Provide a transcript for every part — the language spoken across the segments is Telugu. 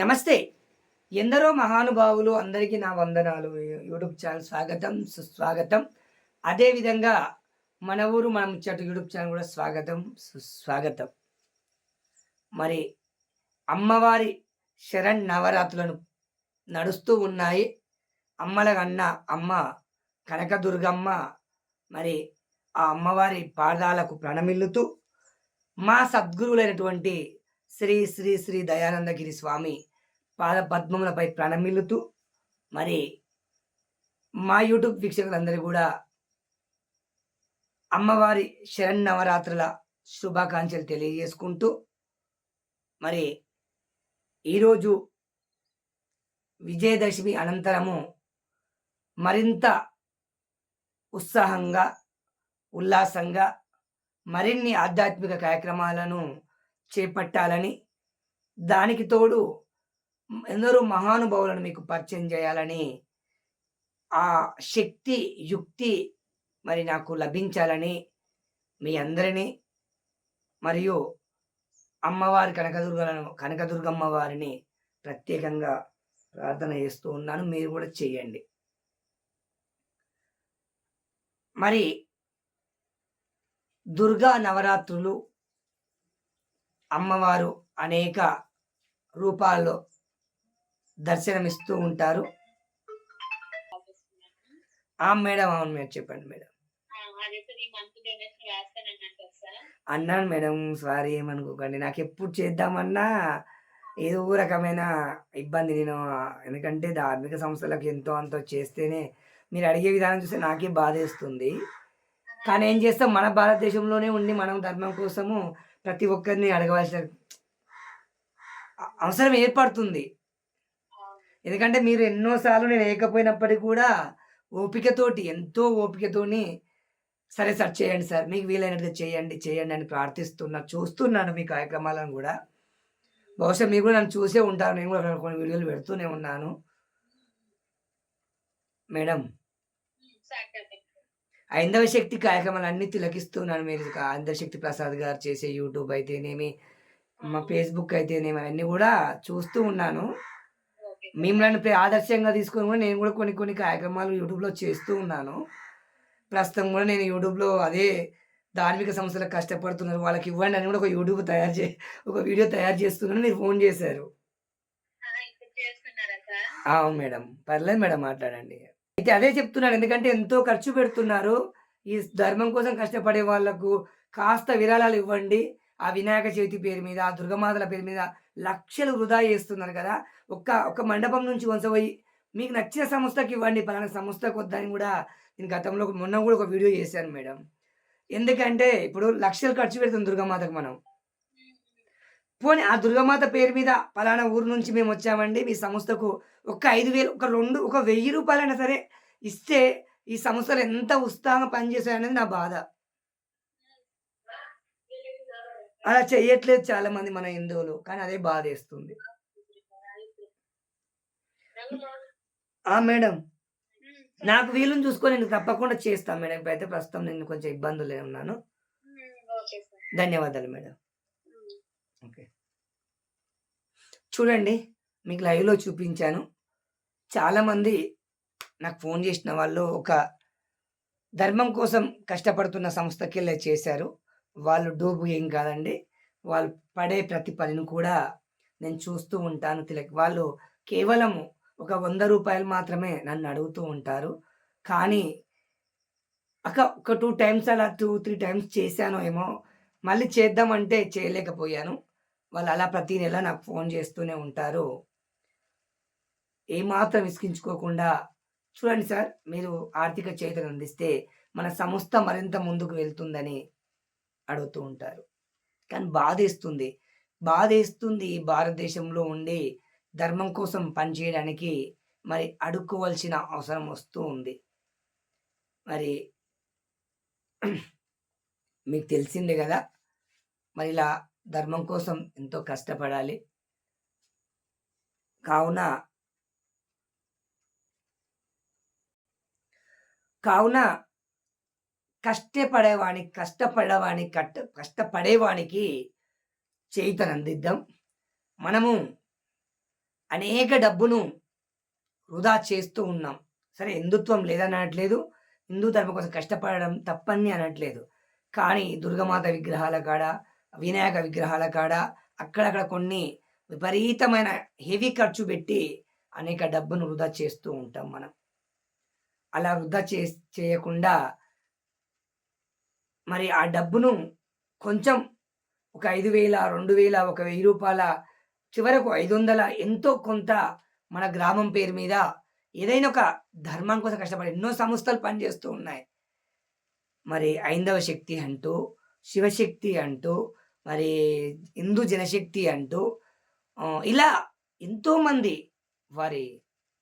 నమస్తే. ఎందరో మహానుభావులు అందరికీ నా వందనాలు. యూట్యూబ్ ఛానల్ స్వాగతం సుస్వాగతం. అదేవిధంగా మన ఊరు మన ముచ్చట యూట్యూబ్ ఛానల్ కూడా స్వాగతం సుస్వాగతం. మరి అమ్మవారి శరణ్ నవరాత్రులను నడుస్తూ ఉన్నాయి. అమ్మల కన్న అమ్మ కనకదుర్గమ్మ మరి ఆ అమ్మవారి పాదాలకు ప్రణమిల్లుతూ మా సద్గురువులైనటువంటి శ్రీ శ్రీ శ్రీ దయానందగిరి స్వామి పాదపద్మములపై ప్రణమిల్లుతూ మరి మా యూట్యూబ్ వీక్షకులందరూ కూడా అమ్మవారి శరన్నవరాత్రుల శుభాకాంక్షలు తెలియజేసుకుంటూ మరి ఈరోజు విజయదశమి అనంతరము మరింత ఉత్సాహంగా ఉల్లాసంగా మరిన్ని ఆధ్యాత్మిక కార్యక్రమాలను చేపట్టాలని దానికి తోడు ఎందరో మహానుభావులను మీకు పరిచయం చేయాలని ఆ శక్తి యుక్తి మరి నాకు లభించాలని మీ అందరినీ మరియు అమ్మవారి కనకదుర్గలను కనకదుర్గమ్మ వారిని ప్రత్యేకంగా ప్రార్థన చేస్తూ ఉన్నాను. మీరు కూడా చేయండి. మరి దుర్గా నవరాత్రులు అమ్మవారు అనేక రూపాల్లో దర్శనమిస్తూ ఉంటారు. ఆ మేడం అవును మేడం చెప్పండి మేడం. అన్నాను మేడం సారీ ఏమనుకోకండి నాకు ఎప్పుడు చేద్దామన్నా ఏదో రకమైన ఇబ్బంది నేను ఎందుకంటే ధార్మిక సంస్థలకు ఎంతో అంతో చేస్తేనే మీరు అడిగే విధానం చూస్తే నాకే బాధేస్తుంది కానీ ఏం చేస్తాం మన భారతదేశంలోనే ఉండి మనం ధర్మం కోసము ప్రతి ఒక్కరిని అడగవలసిన అవసరం ఏర్పడుతుంది. ఎందుకంటే మీరు ఎన్నోసార్లు నేను వేయకపోయినప్పటికీ కూడా ఓపికతోటి ఎంతో ఓపికతోని సరే సార్ చేయండి సార్ మీకు వీలైనట్టుగా చేయండి చేయండి అని ప్రార్థిస్తున్నా చూస్తున్నాను మీ కార్యక్రమాలను కూడా. బహుశా మీరు కూడా నన్ను చూసే ఉంటారు నేను కూడా కొన్ని వీడియోలు పెడుతూనే ఉన్నాను. మేడం. ఐందవ శక్తి కార్యక్రమాలు అన్ని తిలకిస్తున్నాను మీరు. ఐందవ శక్తి ప్రసాద్ గారు చేసే యూట్యూబ్ అయితేనేమి మా ఫేస్బుక్ అయితేనేమి అవన్నీ కూడా చూస్తూ ఉన్నాను. మిమ్మల్ని ప్రే- ఆదర్శంగా తీసుకొని కూడా నేను కూడా కొన్ని కొన్ని కార్యక్రమాలు యూట్యూబ్లో చేస్తూ ఉన్నాను. ప్రస్తుతం కూడా నేను యూట్యూబ్లో అదే ధార్మిక సంస్థలకు కష్టపడుతున్నారు. వాళ్ళకి ఇవ్వండి అని కూడా ఒక యూట్యూబ్ తయారు చే ఒక వీడియో తయారు చేస్తున్నాను మీరు ఫోన్ చేశారు. అవును మేడం. పర్లేదు మేడం మాట్లాడండి. అయితే అదే చెప్తున్నాను ఎందుకంటే ఎంతో ఖర్చు పెడుతున్నారు. ఈ ధర్మం కోసం కష్టపడే వాళ్ళకు కాస్త విరాళాలు ఇవ్వండి. ఆ వినాయక చవితి పేరు మీద ఆ దుర్గమాతల పేరు మీద లక్షలు వృధా చేస్తున్నారు కదా. ఒక్క ఒక మండపం నుంచి వంచబోయి మీకు నచ్చిన సంస్థకి ఇవ్వండి పలానా సంస్థకు వద్దని కూడా నేను గతంలో మొన్న కూడా ఒక వీడియో చేశాను మేడం. ఎందుకంటే ఇప్పుడు లక్షలు ఖర్చు పెడుతుంది దుర్గమాతకు మనం. పోనీ ఆ దుర్గమాత పేరు మీద పలానా ఊరు నుంచి మేము వచ్చామండి మీ సంస్థకు ఒక ఐదు వేలు ఒక రెండు ఒక వెయ్యి రూపాయలైనా సరే ఇస్తే ఈ సంస్థలు ఎంత ఉత్సాహంగా పనిచేశాయనేది నా బాధ. అలా చేయట్లేదు చాలామంది మన హిందువులు కానీ అదే బాధ వేస్తుంది మేడం. నాకు వీలుని చూసుకొని నేను తప్పకుండా చేస్తాను మేడం. ఇప్పుడైతే ప్రస్తుతం నేను కొంచెం ఇబ్బందులు ఉన్నాను. ధన్యవాదాలు మేడం. ఓకే. చూడండి మీకు లైవ్లో చూపించాను. చాలామంది నాకు ఫోన్ చేసిన వాళ్ళు ఒక ధర్మం కోసం కష్టపడుతున్న సంస్థకి వెళ్ళి చేశారు. వాళ్ళు డూబు ఏం కాదండి. వాళ్ళు పడే ప్రతి పనిని కూడా నేను చూస్తూ ఉంటాను. తిలక్ వాళ్ళు కేవలం ఒక వంద రూపాయలు మాత్రమే నన్ను అడుగుతూ ఉంటారు. కానీ అక్క ఒక టూ టైమ్స్ అలా టూ త్రీ టైమ్స్ చేశాను ఏమో మళ్ళీ చేద్దామంటే చేయలేకపోయాను. వాళ్ళు అలా ప్రతి నెల నాకు ఫోన్ చేస్తూనే ఉంటారు. ఏమాత్రం విసిగించుకోకుండా చూడండి సార్ మీరు ఆర్థిక చేతను అందిస్తే మన సంస్థ మరింత ముందుకు వెళ్తుందని అడుగుతూ ఉంటారు. కానీ బాధేస్తుంది. బాధేస్తుంది భారతదేశంలో ఉండి ధర్మం కోసం పనిచేయడానికి మరి అడుక్కోవాల్సిన అవసరం వస్తూ ఉంది. మరి మీకు తెలిసిందే కదా మరి ఇలా ధర్మం కోసం ఎంతో కష్టపడాలి. కావున కావున కష్టపడేవానికి కష్టపడేవాని కట్ట కష్టపడేవానికి చేయితనందిద్దాం. మనము అనేక డబ్బును వృధా చేస్తూ ఉన్నాం. సరే హిందుత్వం లేదనట్లేదు. హిందూ ధర్మం కోసం కష్టపడడం తప్పని అనట్లేదు. కానీ దుర్గమాత విగ్రహాల కాడ వినాయక విగ్రహాల కాడ అక్కడక్కడ కొన్ని విపరీతమైన హెవీ ఖర్చు పెట్టి అనేక డబ్బును వృధా చేస్తూ ఉంటాం మనం. అలా వృధా చే చేయకుండా మరి ఆ డబ్బును కొంచెం ఒక ఐదు వేల రెండు వేల ఒక వెయ్యి రూపాయల చివరకు ఐదు వందల ఎంతో కొంత మన గ్రామం పేరు మీద ఏదైనా ఒక ధర్మం కోసం కష్టపడి ఎన్నో సంస్థలు పనిచేస్తూ ఉన్నాయి. మరి ఐందవ శక్తి అంటూ శివశక్తి అంటూ మరి హిందూ జనశక్తి అంటూ ఇలా ఎంతోమంది వారి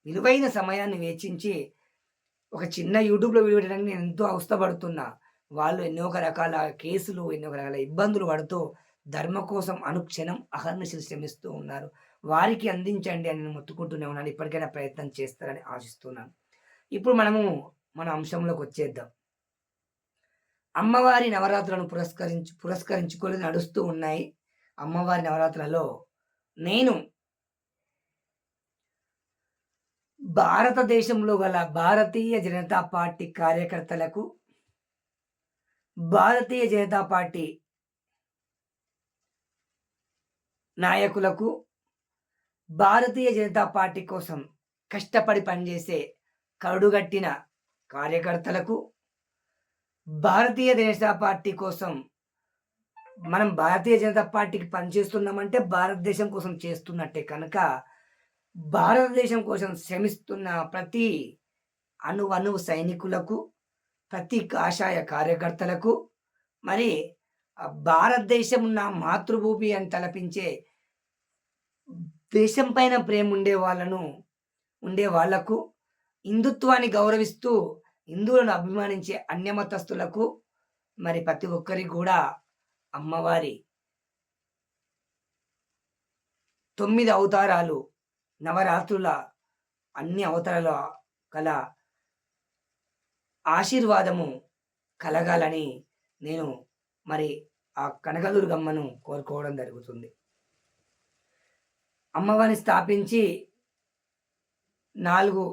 విలువైన సమయాన్ని వేచించి ఒక చిన్న యూట్యూబ్లో వీడియో పెట్టడానికి నేను ఎంతో అవస్థపడుతున్నా. వాళ్ళు ఎన్నో ఒక రకాల కేసులు ఎన్నో ఒక రకాల ఇబ్బందులు పడుతూ ధర్మ కోసం అనుక్షణం అహర్నిశలు శ్రమిస్తూ ఉన్నారు. వారికి అందించండి అని నేను మొత్తుకుంటూనే ఉన్నాను. ఇప్పటికైనా ప్రయత్నం చేస్తారని ఆశిస్తున్నాను. ఇప్పుడు మనము మన అంశంలోకి వచ్చేద్దాం. అమ్మవారి నవరాత్రులను పురస్కరించు పురస్కరించుకొని నడుస్తూ ఉన్నాయి అమ్మవారి నవరాత్రులలో నేను భారతదేశంలో గల భారతీయ జనతా పార్టీ కార్యకర్తలకు భారతీయ జనతా పార్టీ నాయకులకు భారతీయ జనతా పార్టీ కోసం కష్టపడి పనిచేసే కరుడుగట్టిన కార్యకర్తలకు భారతీయ జనతా పార్టీ కోసం మనం భారతీయ జనతా పార్టీకి పనిచేస్తున్నామంటే భారతదేశం కోసం చేస్తున్నట్టే కనుక భారతదేశం కోసం శ్రమిస్తున్న ప్రతి అణు అణువు సైనికులకు ప్రతి కాషాయ కార్యకర్తలకు మరి భారతదేశం నా మాతృభూమి అని తలపించే దేశం పైన ప్రేమ ఉండే వాళ్ళను ఉండే వాళ్ళకు హిందుత్వాన్ని గౌరవిస్తూ హిందువులను అభిమానించే అన్యమతస్థులకు మరి ప్రతి ఒక్కరికి కూడా అమ్మవారి తొమ్మిది అవతారాలు నవరాత్రుల అన్ని అవతారాల కల ఆశీర్వాదము కలగాలని నేను మరి ఆ కనకదుర్గమ్మను కోరుకోవడం జరుగుతుంది. అమ్మవారిని స్థాపించి నాలుగు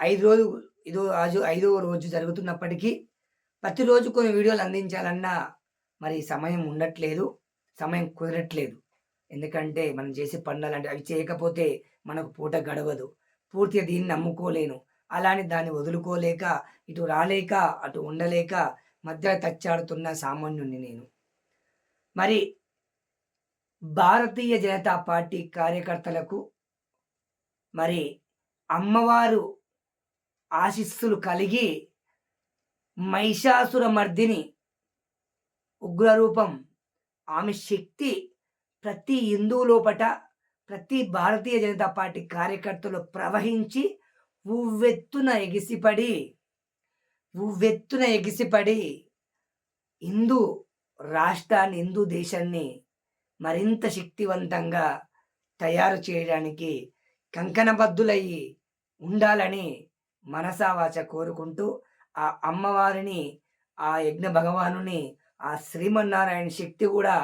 ఐదు రోజు ఇదో రోజు ఐదో రోజు జరుగుతున్నప్పటికీ ప్రతిరోజు కొన్ని వీడియోలు అందించాలన్నా మరి సమయం ఉండట్లేదు సమయం కుదరట్లేదు. ఎందుకంటే మనం చేసే పనులు అంటే అవి చేయకపోతే మనకు పూట గడవదు. పూర్తిగా దీన్ని నమ్ముకోలేను. అలానే దాన్ని వదులుకోలేక ఇటు రాలేక అటు ఉండలేక మధ్య తచ్చాడుతున్న సామాన్యుణ్ణి నేను. మరి భారతీయ జనతా పార్టీ కార్యకర్తలకు మరి అమ్మవారు ఆశీస్సులు కలిగి మహిషాసుర మర్దిని ఉగ్రరూపం ఆమె శక్తి ప్రతి హిందువు లోపట ప్రతి భారతీయ జనతా పార్టీ కార్యకర్తలు ప్రవహించి ఉవ్వెత్తున ఎగిసిపడి ఉవ్వెత్తున ఎగిసిపడి హిందూ రాష్ట్రాన్ని హిందూ దేశాన్ని మరింత శక్తివంతంగా తయారు చేయడానికి కంకణబద్ధులయ్యి ఉండాలని మనసావాచ కోరుకుంటూ ఆ అమ్మవారిని ఆ యజ్ఞ భగవానుని ఆ శ్రీమన్నారాయణ శక్తి కూడా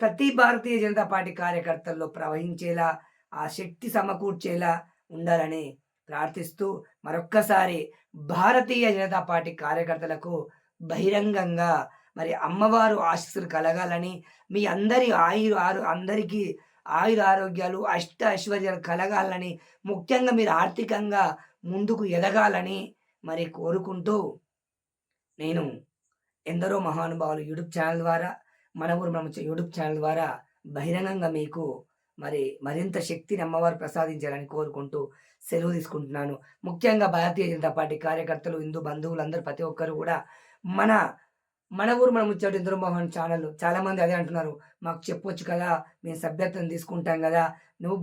ప్రతి భారతీయ జనతా పార్టీ కార్యకర్తల్లో ప్రవహించేలా ఆ శక్తి సమకూర్చేలా ఉండాలని ప్రార్థిస్తూ మరొక్కసారి భారతీయ జనతా పార్టీ కార్యకర్తలకు బహిరంగంగా మరి అమ్మవారు ఆశీస్సులు కలగాలని మీ అందరి ఆయురు ఆరు అందరికీ ఆయుర ఆరోగ్యాలు అష్ట ఐశ్వర్యాలు కలగాలని ముఖ్యంగా మీరు ఆర్థికంగా ముందుకు ఎదగాలని మరి కోరుకుంటూ నేను ఎందరో మహానుభావులు యూట్యూబ్ ఛానల్ ద్వారా మన ఊరు మనం యూట్యూబ్ ఛానల్ ద్వారా బహిరంగంగా మీకు మరి మరింత శక్తిని అమ్మవారు ప్రసాదించాలని కోరుకుంటూ సెలవు తీసుకుంటున్నాను. ముఖ్యంగా భారతీయ జనతా పార్టీ కార్యకర్తలు హిందూ బంధువులు అందరూ ప్రతి ఒక్కరు కూడా మన మన ఊరు మన ముచ్చటి ఇంద్రమోహన్ ఛానల్ చాలామంది అదే అంటున్నారు. మాకు చెప్పొచ్చు కదా మేము సభ్యత్వం తీసుకుంటాం కదా నువ్వు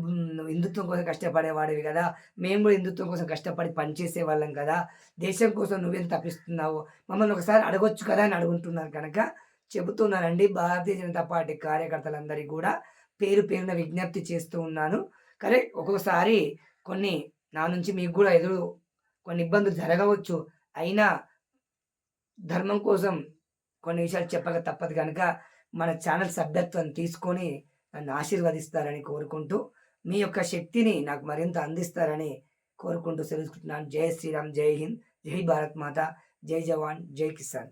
హిందుత్వం కోసం కష్టపడేవాడివి కదా మేము కూడా హిందుత్వం కోసం కష్టపడి పనిచేసే వాళ్ళం కదా దేశం కోసం నువ్వేం తప్పిస్తున్నావు? మమ్మల్ని ఒకసారి అడగొచ్చు కదా అని అడుగుంటున్నారు కనుక చెబుతున్నానండి. భారతీయ జనతా పార్టీ కార్యకర్తలందరికీ కూడా పేరు పేరున విజ్ఞప్తి చేస్తూ ఉన్నాను. కానీ ఒక్కొక్కసారి కొన్ని నా నుంచి మీకు కూడా ఎదురు కొన్ని ఇబ్బందులు జరగవచ్చు. అయినా ధర్మం కోసం కొన్ని విషయాలు చెప్పక తప్పదు కనుక మన ఛానల్ సభ్యత్వం తీసుకొని నన్ను ఆశీర్వదిస్తారని కోరుకుంటూ మీ యొక్క శక్తిని నాకు మరింత అందిస్తారని కోరుకుంటూ తెలుసుకుంటున్నాను జై శ్రీరామ్ జై హింద్ జై భారత్ మాత జై జవాన్ జై కిసాన్.